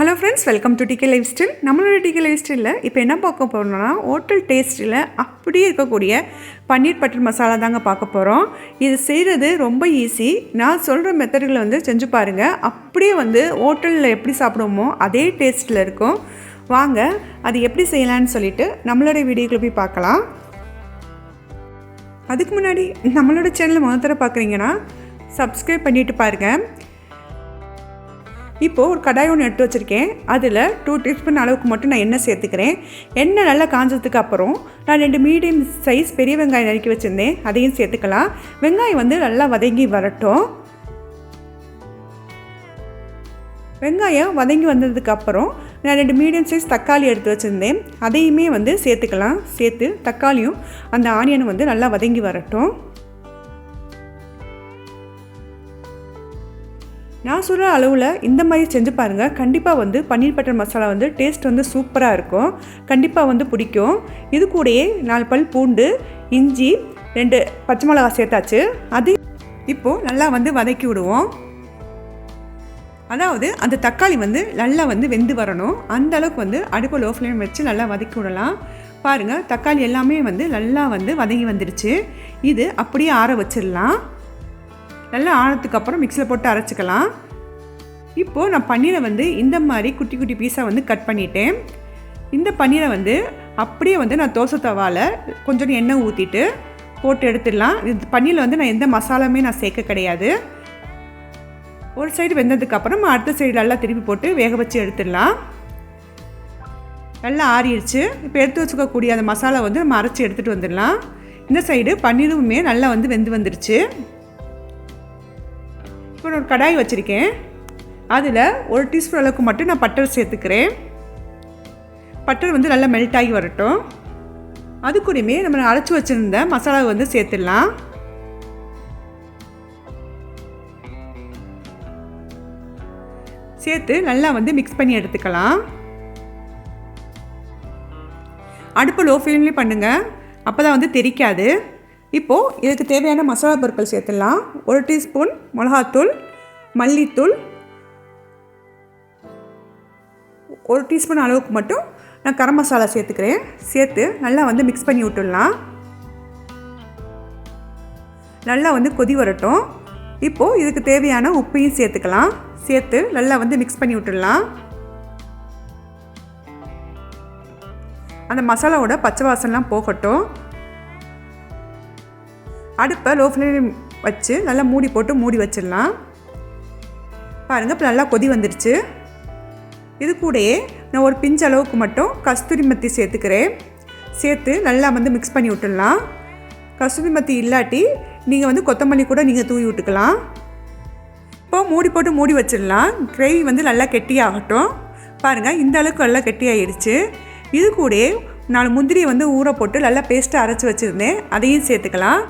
Hello friends welcome to DK life style நம்மளோட DK life ஸ்டைலில் இப்போ என்ன பார்க்க போகிறோம்னா ஹோட்டல் டேஸ்ட்டில் அப்படியே இருக்கக்கூடிய பன்னீர் பட்டர் மசாலா தாங்க பார்க்க போகிறோம் இது செய்கிறது ரொம்ப ஈஸி நான் சொல்கிற மெத்தட்களை வந்து செஞ்சு பாருங்கள் அப்படியே வந்து ஹோட்டலில் எப்படி சாப்பிடுவோமோ அதே டேஸ்ட்டில் இருக்கும். வாங்க அது எப்படி செய்யலான்னு சொல்லிட்டு நம்மளோட வீடியோக்குள்ள போய் பார்க்கலாம். அதுக்கு முன்னாடி நம்மளோட சேனலை முதல் தர பார்க்குறீங்கன்னா சப்ஸ்கிரைப் பண்ணிட்டு பாருங்கள் இப்போது ஒரு கடாய் ஒன்று எடுத்து வச்சுருக்கேன். அதில் டூ டீஸ்பூன் அளவுக்கு மட்டும் நான் எண்ணெய் சேர்த்துக்கிறேன். எண்ணெய் நல்லா காஞ்சதுக்கு அப்புறம் நான் ரெண்டு மீடியம் சைஸ் பெரிய வெங்காயம் நறுக்கி வச்சுருந்தேன். அதையும் சேர்த்துக்கலாம். வெங்காயம் வந்து நல்லா வதங்கி வரட்டும். வெங்காயம் வதங்கி வந்ததுக்கு அப்புறம் நான் ரெண்டு மீடியம் சைஸ் தக்காளி எடுத்து வச்சுருந்தேன். அதையுமே வந்து சேர்த்துக்கலாம். சேர்த்து தக்காளியும் அந்த ஆனியனும் வந்து நல்லா வதங்கி வரட்டும். நான் சொல்கிற அளவில் இந்த மாதிரி செஞ்சு பாருங்கள் கண்டிப்பாக வந்து பன்னீர் பட்டர் மசாலா வந்து டேஸ்ட் வந்து சூப்பராக இருக்கும். கண்டிப்பாக வந்து பிடிக்கும். இது கூடயே நாலு பல் பூண்டு இஞ்சி ரெண்டு பச்சை மிளகா சேர்த்தாச்சு. அது இப்போது நல்லா வந்து வதக்கி விடுவோம். அதாவது அந்த தக்காளி வந்து நல்லா வந்து வெந்து வரணும். அந்த அளவுக்கு வந்து அடுப்பு லோ ஃப்ளேம் வச்சு நல்லா வதக்கி விடலாம். பாருங்கள் தக்காளி எல்லாமே வந்து நல்லா வந்து வதங்கி வந்துடுச்சு இது அப்படியே ஆற வச்சிடலாம். நல்லா ஆனதுக்கு அப்புறம் மிக்சியில் போட்டு அரைச்சிக்கலாம். இப்போது நான் பன்னீரை வந்து இந்த மாதிரி குட்டி குட்டி பீஸாக வந்து கட் பண்ணிட்டேன். இந்த பன்னீரை வந்து அப்படியே வந்து நான் தோசை தவாவில் கொஞ்சம் எண்ணெய் ஊற்றிட்டு போட்டு எடுத்துடலாம். இது பன்னீரில் வந்து நான் எந்த மசாலாமே நான் சேர்க்க கிடையாது. ஒரு சைடு வெந்ததுக்கப்புறம் அடுத்த சைடு நல்லா திருப்பி போட்டு வேக வச்சு எடுத்துடலாம். நல்லா ஆறிடுச்சு. இப்போ எடுத்து வச்சுக்கக்கூடிய அந்த மசாலா வந்து நம்ம அரைச்சி எடுத்துகிட்டு வந்துடலாம். இந்த சைடு பன்னீருமே நல்லா வந்து வெந்து வந்துடுச்சு இப்போ ஒரு கடாய் வச்சுருக்கேன். அதில் ஒரு டீஸ்பூன் அளவுக்கு மட்டும் நான் பட்டர் சேர்த்துக்கிறேன். பட்டர் வந்து நல்லா மெல்ட் ஆகி வரட்டும். அது கூடயுமே நம்ம அரைச்சி வச்சுருந்த மசாலாவை வந்து சேர்த்துடலாம். சேர்த்து நல்லா வந்து மிக்ஸ் பண்ணி எடுத்துக்கலாம். அடுப்பு லோ ஃப்ளேம்லேயே பண்ணுங்கள் அப்போ தான் வந்து தெரிக்காது. இப்போது இதுக்கு தேவையான மசாலா பொருட்கள் சேர்த்துடலாம். ஒரு டீஸ்பூன் மிளகாத்தூள் மல்லித்தூள். ஒரு டீஸ்பூன் அளவுக்கு மட்டும் நான் கரம் மசாலா சேர்த்துக்கிறேன். சேர்த்து நல்லா வந்து மிக்ஸ் பண்ணி விட்டுடலாம். நல்லா வந்து கொதி வரட்டும். இப்போது இதுக்கு தேவையான உப்பையும் சேர்த்துக்கலாம். சேர்த்து நல்லா வந்து மிக்ஸ் பண்ணி விட்டுடலாம். அந்த மசாலாவோட பச்சை வாசம்லாம் போகட்டும். அடுப்பை லோ ஃப்ளேம் வச்சு நல்லா மூடி போட்டு மூடி வச்சிடலாம். பாருங்கள் இப்போ நல்லா கொதி வந்துடுச்சு. இது கூடயே நான் ஒரு பிஞ்ச் அளவுக்கு மட்டும் கஸ்தூரி மத்தி சேர்த்துக்கிறேன். சேர்த்து நல்லா வந்து மிக்ஸ் பண்ணி விட்டுடலாம். கஸ்தூரி மத்தி இல்லாட்டி நீங்கள் வந்து கொத்தமல்லி கூட நீங்கள் தூவி விட்டுக்கலாம். இப்போ மூடி போட்டு மூடி வச்சிடலாம். கிரேவி வந்து நல்லா கெட்டியாகட்டும். பாருங்கள் இந்த அளவுக்கு நல்லா கெட்டியாகிடுச்சு இது கூடயே நாலு முந்திரியை வந்து ஊற போட்டு நல்லா பேஸ்ட்டு அரைச்சி வச்சுருந்தேன். அதையும் சேர்த்துக்கலாம்.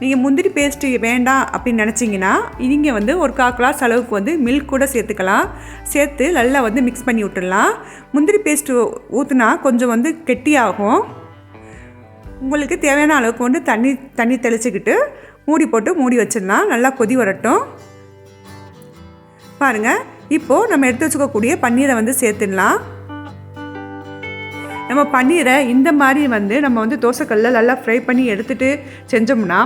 நீங்கள் முந்திரி பேஸ்ட்டு வேண்டாம் அப்படின்னு நினச்சிங்கன்னா நீங்கள் வந்து ஒரு கால் கிளாஸ் அளவுக்கு வந்து மில்க் கூட சேர்த்துக்கலாம். சேர்த்து நல்லா வந்து மிக்ஸ் பண்ணி விட்டுடலாம். முந்திரி பேஸ்ட்டு ஊற்றுனா கொஞ்சம் வந்து கெட்டியாகும். உங்களுக்கு தேவையான அளவுக்கு வந்து தண்ணி தண்ணி தெளிச்சுக்கிட்டு மூடி போட்டு மூடி வச்சிடலாம். நல்லா கொதி வரட்டும். பாருங்கள் இப்போது நம்ம எடுத்து வச்சுக்கக்கூடிய பன்னீரை வந்து சேர்த்துடலாம். நம்ம பன்னீரை இந்த மாதிரி வந்து நம்ம வந்து தோசைக்கல்லில் நல்லா ஃப்ரை பண்ணி எடுத்துகிட்டு செஞ்சோம்னா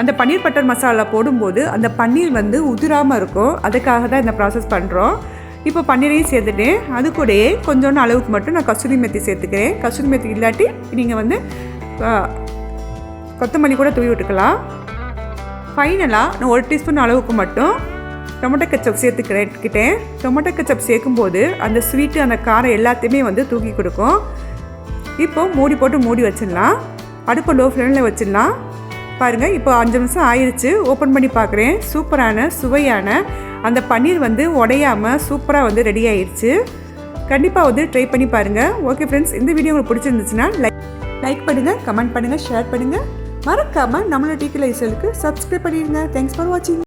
அந்த பன்னீர் பட்டர் மசாலா போடும்போது அந்த பன்னீர் வந்து உதிராமல் இருக்கும். அதுக்காக தான் இந்த ப்ராசஸ் பண்ணுறோம் இப்போ பன்னீரையும் சேர்த்துட்டேன் அது கூடயே கொஞ்சோண்டு அளவுக்கு மட்டும் நான் கசூரி மெத்தி சேர்த்துக்கிறேன். கசூரி மெத்தி இல்லாட்டி நீங்கள் வந்து கொத்தமல்லி கூட தூவி விட்டுக்கலாம். ஃபைனலாக நான் ஒரு டீஸ்பூன் அளவுக்கு மட்டும் டொமேட்டோ கச்சப் சேர்த்துக்கிறேன் கிட்டேன். டொமேட்டோ கச்சப் சேர்க்கும்போது அந்த ஸ்வீட்டு அந்த காரம் எல்லாத்தையுமே வந்து தூக்கி கொடுக்கும். இப்போ மூடி போட்டு மூடி வச்சிடலாம். அடுப்பை லோ ஃப்ளேமில் வச்சிடலாம். பாருங்கள் இப்போ அஞ்சு நிமிஷம் ஆயிடுச்சு ஓப்பன் பண்ணி பார்க்குறேன். சூப்பரான சுவையான அந்த பன்னீர் வந்து உடையாமல் சூப்பராக வந்து ரெடி ஆயிடுச்சு கண்டிப்பாக வந்து ட்ரை பண்ணி பாருங்கள் ஓகே ஃப்ரெண்ட்ஸ் இந்த வீடியோ உங்களுக்கு பிடிச்சிருந்துச்சுன்னா லைக் லைக் பண்ணுங்கள் கமெண்ட் பண்ணுங்கள் ஷேர் பண்ணுங்கள் மறக்காமல் நம்மளோட டிகே லைசலுக்கு சப்ஸ்கிரைப் பண்ணிடுங்க. தேங்க்ஸ் ஃபார் வாட்சிங்